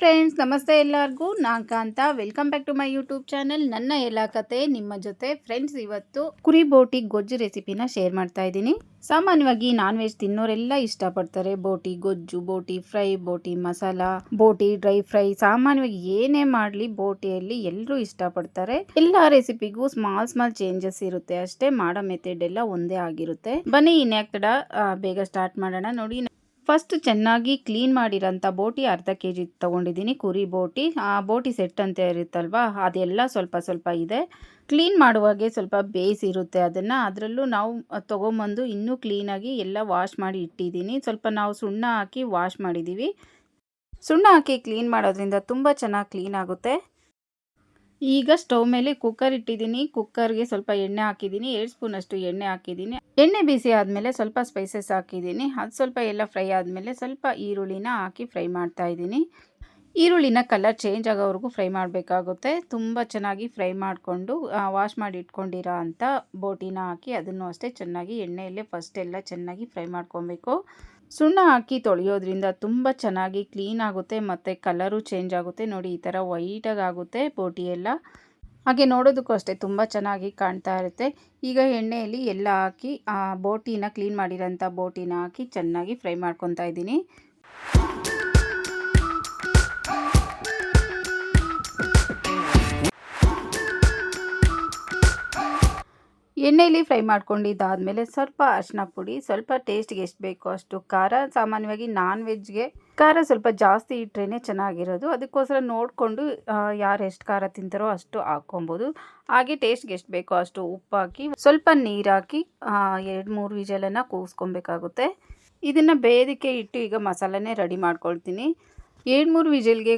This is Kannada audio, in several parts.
ಫ್ರೆಂಡ್ಸ್ ನಮಸ್ತೆ ಎಲ್ಲರಿಗೂ. ನಾನು Kanta. Welcome back to my YouTube channel ನನ್ನ ಎಲ್ಲ ಕತೆ ನಿಮ್ಮ ಜೊತೆ ಫ್ರೆಂಡ್ಸ್ ಇವತ್ತು ಕುರಿ ಬೋಟಿ ಗೊಜ್ಜು ರೆಸಿಪಿನ ಶೇರ್ ಮಾಡ್ತಾ ಇದ್ದೀನಿ. ಸಾಮಾನ್ಯವಾಗಿ ನಾನ್ ವೆಜ್ ತಿನ್ನೋರೆಲ್ಲ ಇಷ್ಟಪಡ್ತಾರೆ. ಬೋಟಿ ಗೊಜ್ಜು, ಬೋಟಿ ಫ್ರೈ ಬೋಟಿ ಮಸಾಲ, ಬೋಟಿ ಡ್ರೈ ಫ್ರೈ ಸಾಮಾನ್ಯವಾಗಿ ಏನೇ ಮಾಡಲಿ ಬೋಟಿಯಲ್ಲಿ ಎಲ್ಲರೂ ಇಷ್ಟಪಡ್ತಾರೆ. ಎಲ್ಲ ರೆಸಿಪಿಗೂ ಸ್ಮಾಲ್ ಸ್ಮಾಲ್ ಚೇಂಜಸ್ ಇರುತ್ತೆ ಅಷ್ಟೇ. ಮಾಡೋ ಮೆಥಡ್ ಎಲ್ಲ ಒಂದೇ ಆಗಿರುತ್ತೆ. ಬನ್ನಿ ಇನ್ಯಾಕ್ ತಡ ಬೇಗ ಸ್ಟಾರ್ಟ್ ಮಾಡೋಣ. ನೋಡಿ ಫಸ್ಟ್ ಚೆನ್ನಾಗಿ ಕ್ಲೀನ್ ಮಾಡಿರೋಂಥ ಬೋಟಿ ಅರ್ಧ ಕೆ ಜಿ ತೊಗೊಂಡಿದ್ದೀನಿ, ಕುರಿ ಬೋಟಿ. ಆ ಬೋಟಿ ಸೆಟ್ ಅಂತ ಇರುತ್ತಲ್ವ, ಅದೆಲ್ಲ ಸ್ವಲ್ಪ ಸ್ವಲ್ಪ ಇದೆ. ಕ್ಲೀನ್ ಮಾಡುವಾಗೆ ಸ್ವಲ್ಪ ಬೇಸ್ ಇರುತ್ತೆ ಅದನ್ನು. ಅದರಲ್ಲೂ ನಾವು ತೊಗೊಂಬಂದು ಇನ್ನೂ ಕ್ಲೀನಾಗಿ ಎಲ್ಲ ವಾಶ್ ಮಾಡಿ ಇಟ್ಟಿದ್ದೀನಿ. ಸ್ವಲ್ಪ ನಾವು ಸುಣ್ಣ ಹಾಕಿ ವಾಶ್ ಮಾಡಿದ್ದೀವಿ ಸುಣ್ಣ ಹಾಕಿ ಕ್ಲೀನ್ ಮಾಡೋದ್ರಿಂದ ತುಂಬ ಚೆನ್ನಾಗಿ ಕ್ಲೀನ್ ಆಗುತ್ತೆ. ಈಗ ಸ್ಟವ್ ಮೇಲೆ ಕುಕ್ಕರ್ ಇಟ್ಟಿದ್ದೀನಿ. ಕುಕ್ಕರ್ಗೆ ಸ್ವಲ್ಪ ಎಣ್ಣೆ ಹಾಕಿದ್ದೀನಿ. ಎರಡು ಸ್ಪೂನಷ್ಟು ಎಣ್ಣೆ ಹಾಕಿದ್ದೀನಿ. ಎಣ್ಣೆ ಬಿಸಿ ಆದಮೇಲೆ ಸ್ವಲ್ಪ ಸ್ಪೈಸಸ್ ಹಾಕಿದ್ದೀನಿ. ಅದು ಸ್ವಲ್ಪ ಎಲ್ಲ ಫ್ರೈ ಆದಮೇಲೆ ಸ್ವಲ್ಪ ಈರುಳ್ಳಿನ ಹಾಕಿ ಫ್ರೈ ಮಾಡ್ತಾ ಇದ್ದೀನಿ. ಈರುಳ್ಳಿನ ಕಲರ್ ಚೇಂಜ್ ಆಗೋವರೆಗೂ ಫ್ರೈ ಮಾಡಬೇಕಾಗುತ್ತೆ. ತುಂಬ ಚೆನ್ನಾಗಿ ಫ್ರೈ ಮಾಡಿಕೊಂಡು ವಾಶ್ ಮಾಡಿ ಇಟ್ಕೊಂಡಿರೋ ಅಂಥ ಬೋಟಿನ ಹಾಕಿ ಅದನ್ನು ಅಷ್ಟೇ ಚೆನ್ನಾಗಿ ಎಣ್ಣೆಯಲ್ಲೇ ಫಸ್ಟ್ ಎಲ್ಲ ಚೆನ್ನಾಗಿ ಫ್ರೈ ಮಾಡ್ಕೊಬೇಕು. ಸುಣ್ಣ ಹಾಕಿ ತೊಳೆಯೋದ್ರಿಂದ ತುಂಬ ಚೆನ್ನಾಗಿ ಕ್ಲೀನ್ ಆಗುತ್ತೆ ಮತ್ತು ಕಲರು ಚೇಂಜ್ ಆಗುತ್ತೆ. ನೋಡಿ, ಈ ಥರ ವೈಟಾಗಿ ಆಗುತ್ತೆ ಬೋಟಿ ಎಲ್ಲ ಹಾಗೆ ನೋಡೋದಕ್ಕೂ ಅಷ್ಟೇ ತುಂಬ ಚೆನ್ನಾಗಿ ಕಾಣ್ತಾ ಇರುತ್ತೆ. ಈಗ ಎಣ್ಣೆಯಲ್ಲಿ ಎಲ್ಲ ಹಾಕಿ, ಆ ಬೋಟಿನ ಕ್ಲೀನ್ ಮಾಡಿರೋಂಥ ಬೋಟಿನ ಹಾಕಿ ಚೆನ್ನಾಗಿ ಫ್ರೈ ಮಾಡ್ಕೊತಾ ಇದ್ದೀನಿ. ಎಣ್ಣೆಯಲ್ಲಿ ಫ್ರೈ ಮಾಡ್ಕೊಂಡಿದ್ದಾದಮೇಲೆ ಸ್ವಲ್ಪ ಅರಿಶಿನ ಪುಡಿ, ಸ್ವಲ್ಪ ಟೇಸ್ಟ್ಗೆ ಎಷ್ಟು ಬೇಕೋ ಅಷ್ಟು ಖಾರ, ಸಾಮಾನ್ಯವಾಗಿ ನಾನ್ ವೆಜ್ಗೆ ಖಾರ ಸ್ವಲ್ಪ ಜಾಸ್ತಿ ಇಟ್ರೇ ಚೆನ್ನಾಗಿರೋದು. ಅದಕ್ಕೋಸ್ಕರ ನೋಡಿಕೊಂಡು ಯಾರು ಎಷ್ಟು ಖಾರ ತಿಂತಾರೋ ಅಷ್ಟು ಹಾಕ್ಕೊಬೋದು. ಹಾಗೆ ಟೇಸ್ಟ್ಗೆ ಎಷ್ಟು ಬೇಕೋ ಅಷ್ಟು ಉಪ್ಪು ಹಾಕಿ, ಸ್ವಲ್ಪ ನೀರು ಹಾಕಿ ಎರಡು ಮೂರು ವಿಜಲನ್ನು ಕೂಗಿಸ್ಕೊಬೇಕಾಗುತ್ತೆ ಇದನ್ನು ಬೇಯೋದಕ್ಕೆ ಇಟ್ಟು ಈಗ ಮಸಾಲನೇ ರೆಡಿ ಮಾಡ್ಕೊಳ್ತೀನಿ. ಎರಡು ಮೂರು ವಿಜಿಲ್ಗೆ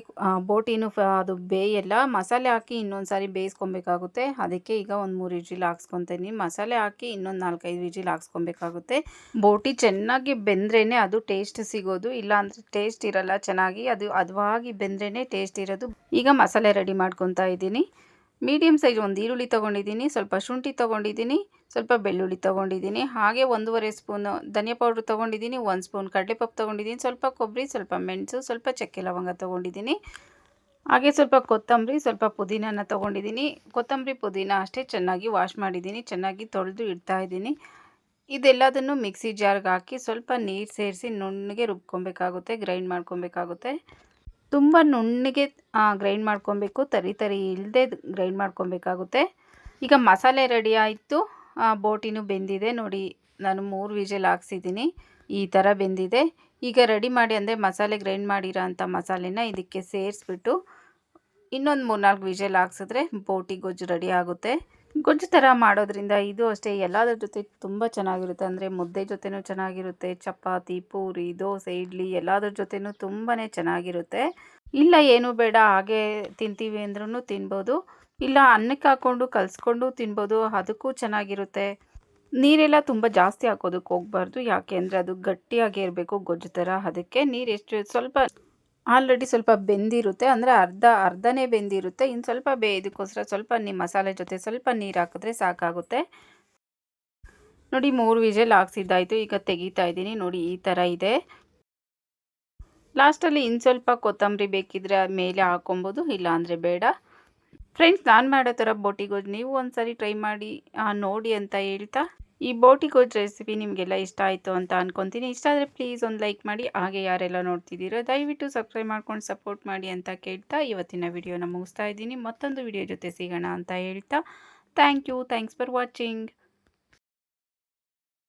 ಬೋಟಿನೂ ಅದು ಬೇಯಲ್ಲ. ಮಸಾಲೆ ಹಾಕಿ ಇನ್ನೊಂದು ಸಾರಿ ಬೇಯಿಸ್ಕೊಬೇಕಾಗುತ್ತೆ. ಅದಕ್ಕೆ ಈಗ ಒಂದು ಮೂರು ವಿಜಿಲ್ ಹಾಕ್ಸ್ಕೊತೀನಿ. ಮಸಾಲೆ ಹಾಕಿ ಇನ್ನೊಂದು ನಾಲ್ಕೈದು ವಿಜಿಲ್ ಹಾಕ್ಸ್ಕೊಬೇಕಾಗುತ್ತೆ. ಬೋಟಿ ಚೆನ್ನಾಗಿ ಬೆಂದ್ರೇ ಅದು ಟೇಸ್ಟ್ ಸಿಗೋದು. ಇಲ್ಲ ಅಂದರೆ ಟೇಸ್ಟ್ ಇರಲ್ಲ ಚೆನ್ನಾಗಿ. ಅದು ಅದುವಾಗಿ ಬೆಂದ್ರೇ ಟೇಸ್ಟ್ ಇರೋದು. ಈಗ ಮಸಾಲೆ ರೆಡಿ ಮಾಡ್ಕೊತಾ ಇದ್ದೀನಿ. ಮೀಡಿಯಮ್ ಸೈಜ್ ಒಂದು ಈರುಳ್ಳಿ ತೊಗೊಂಡಿದ್ದೀನಿ, ಸ್ವಲ್ಪ ಶುಂಠಿ ತೊಗೊಂಡಿದ್ದೀನಿ, ಸ್ವಲ್ಪ ಬೆಳ್ಳುಳ್ಳಿ ತೊಗೊಂಡಿದ್ದೀನಿ. ಹಾಗೆ ಒಂದೂವರೆ ಸ್ಪೂನು ಧನಿಯಾ ಪೌಡ್ರ್ ತೊಗೊಂಡಿದ್ದೀನಿ, ಒಂದು ಸ್ಪೂನ್ ಕಡಲೆಪಪ್ಪು ತೊಗೊಂಡಿದ್ದೀನಿ, ಸ್ವಲ್ಪ ಕೊಬ್ಬರಿ, ಸ್ವಲ್ಪ ಮೆಣಸು, ಸ್ವಲ್ಪ ಚಕ್ಕೆ ಲವಂಗ ತೊಗೊಂಡಿದ್ದೀನಿ. ಹಾಗೆ ಸ್ವಲ್ಪ ಕೊತ್ತಂಬರಿ, ಸ್ವಲ್ಪ ಪುದೀನನ ತೊಗೊಂಡಿದ್ದೀನಿ. ಕೊತ್ತಂಬರಿ, ಪುದೀನ ಅಷ್ಟೇ ಚೆನ್ನಾಗಿ ವಾಶ್ ಮಾಡಿದ್ದೀನಿ, ಚೆನ್ನಾಗಿ ತೊಳೆದು ಇಡ್ತಾ ಇದ್ದೀನಿ. ಇದೆಲ್ಲದನ್ನು ಮಿಕ್ಸಿ ಜಾರ್ಗೆ ಹಾಕಿ ಸ್ವಲ್ಪ ನೀರು ಸೇರಿಸಿ ನುಣ್ಣಗೆ ರುಬ್ಕೊಬೇಕಾಗುತ್ತೆ ಗ್ರೈಂಡ್ ಮಾಡ್ಕೊಬೇಕಾಗುತ್ತೆ. ತುಂಬ ನುಣ್ಣಗೆ ಗ್ರೈಂಡ್ ಮಾಡ್ಕೊಬೇಕು. ತರಿ ತರಿ ಇಲ್ಲದೆ ಗ್ರೈಂಡ್ ಮಾಡ್ಕೊಬೇಕಾಗುತ್ತೆ. ಈಗ ಮಸಾಲೆ ರೆಡಿ ಆಯಿತು. ಬೋಟಿನೂ ಬೆಂದಿದೆ. ನೋಡಿ, ನಾನು ಮೂರು ವಿಜಲ್ ಹಾಕ್ಸಿದ್ದೀನಿ. ಈ ಥರ ಬೆಂದಿದೆ. ಈಗ ರೆಡಿ ಮಾಡಿ, ಅಂದರೆ ಮಸಾಲೆ ಗ್ರೈಂಡ್ ಮಾಡಿರೋ ಅಂಥ ಮಸಾಲೆನ ಇದಕ್ಕೆ ಸೇರಿಸ್ಬಿಟ್ಟು ಇನ್ನೊಂದು ಮೂರ್ನಾಲ್ಕು ವಿಜಲ್ ಹಾಕ್ಸಿದ್ರೆ ಬೋಟಿ ಗೊಜ್ಜು ರೆಡಿ ಆಗುತ್ತೆ. ಗೊಜ್ಜು ಥರ ಮಾಡೋದ್ರಿಂದ ಇದು ಅಷ್ಟೇ, ಎಲ್ಲದರ ಜೊತೆ ತುಂಬ ಚೆನ್ನಾಗಿರುತ್ತೆ. ಅಂದರೆ ಮುದ್ದೆ ಜೊತೆನೂ ಚೆನ್ನಾಗಿರುತ್ತೆ, ಚಪಾತಿ, ಪೂರಿ, ದೋಸೆ, ಇಡ್ಲಿ ಎಲ್ಲದರ ಜೊತೆನೂ ತುಂಬಾ ಚೆನ್ನಾಗಿರುತ್ತೆ. ಇಲ್ಲ, ಏನೂ ಬೇಡ, ಹಾಗೆ ತಿಂತೀವಿ ಅಂದ್ರೂ ತಿನ್ಬೋದು. ಇಲ್ಲ, ಅನ್ನಕ್ಕೆ ಹಾಕ್ಕೊಂಡು ಕಲಿಸ್ಕೊಂಡು ತಿನ್ಬೋದು, ಅದಕ್ಕೂ ಚೆನ್ನಾಗಿರುತ್ತೆ. ನೀರೆಲ್ಲ ತುಂಬ ಜಾಸ್ತಿ ಹಾಕೋದಕ್ಕೆ ಹೋಗ್ಬಾರ್ದು. ಯಾಕೆ ಅಂದರೆ ಅದು ಗಟ್ಟಿಯಾಗಿ ಇರಬೇಕು ಗೊಜ್ಜು ಥರ ಅದಕ್ಕೆ ನೀರು ಎಷ್ಟು ಸ್ವಲ್ಪ ಆಲ್ರೆಡಿ ಸ್ವಲ್ಪ ಬೆಂದಿರುತ್ತೆ, ಅಂದರೆ ಅರ್ಧ, ಅರ್ಧನೇ ಬೆಂದಿರುತ್ತೆ. ಇನ್ನು ಸ್ವಲ್ಪ ಬೇ, ಇದಕ್ಕೋಸ್ಕರ ಸ್ವಲ್ಪ ನಿಮ್ಮ ಮಸಾಲೆ ಜೊತೆ ಸ್ವಲ್ಪ ನೀರು ಹಾಕಿದ್ರೆ ಸಾಕಾಗುತ್ತೆ. ನೋಡಿ, ಮೂರು ವಿಜಲ್ ಹಾಕ್ಸಿದ್ದಾಯಿತು, ಈಗ ತೆಗಿತಾ ಇದ್ದೀನಿ. ನೋಡಿ, ಈ ಥರ ಇದೆ. ಲಾಸ್ಟಲ್ಲಿ ಇನ್ನು ಸ್ವಲ್ಪ ಕೊತ್ತಂಬರಿ ಬೇಕಿದ್ರೆ ಮೇಲೆ ಹಾಕೊಬೋದು ಇಲ್ಲ ಅಂದರೆ ಬೇಡ. ಫ್ರೆಂಡ್ಸ್ ನಾನು ಮಾಡೋ ಥರ ಬೋಟಿಗೋಜ್ ನೀವು ನೀವು ಸಾರಿ ಟ್ರೈ ಮಾಡಿ ನೋಡಿ ಅಂತ ಹೇಳ್ತಾ. ಈ ಬೋಟಿ ಗೊಜ್ಜು ರೆಸಿಪಿ ನಿಮಗೆಲ್ಲ ಇಷ್ಟ ಆಯಿತು ಅಂತ ಅನ್ಕೊತೀನಿ. ಇಷ್ಟ ಆದರೆ ಪ್ಲೀಸ್ ಒಂದು ಲೈಕ್ ಮಾಡಿ, ಹಾಗೆ ಯಾರೆಲ್ಲ ನೋಡ್ತಿದ್ದೀರೋ ದಯವಿಟ್ಟು ಸಬ್ಸ್ಕ್ರೈಬ್ ಮಾಡ್ಕೊಂಡು ಸಪೋರ್ಟ್ ಮಾಡಿ ಅಂತ ಕೇಳ್ತಾ ಇವತ್ತಿನ ವಿಡಿಯೋನ ಮುಗಿಸ್ತಾ ಇದ್ದೀನಿ. ಮತ್ತೊಂದು ವಿಡಿಯೋ ಜೊತೆ ಸಿಗೋಣ ಅಂತ ಹೇಳ್ತಾ thank you thanks for watching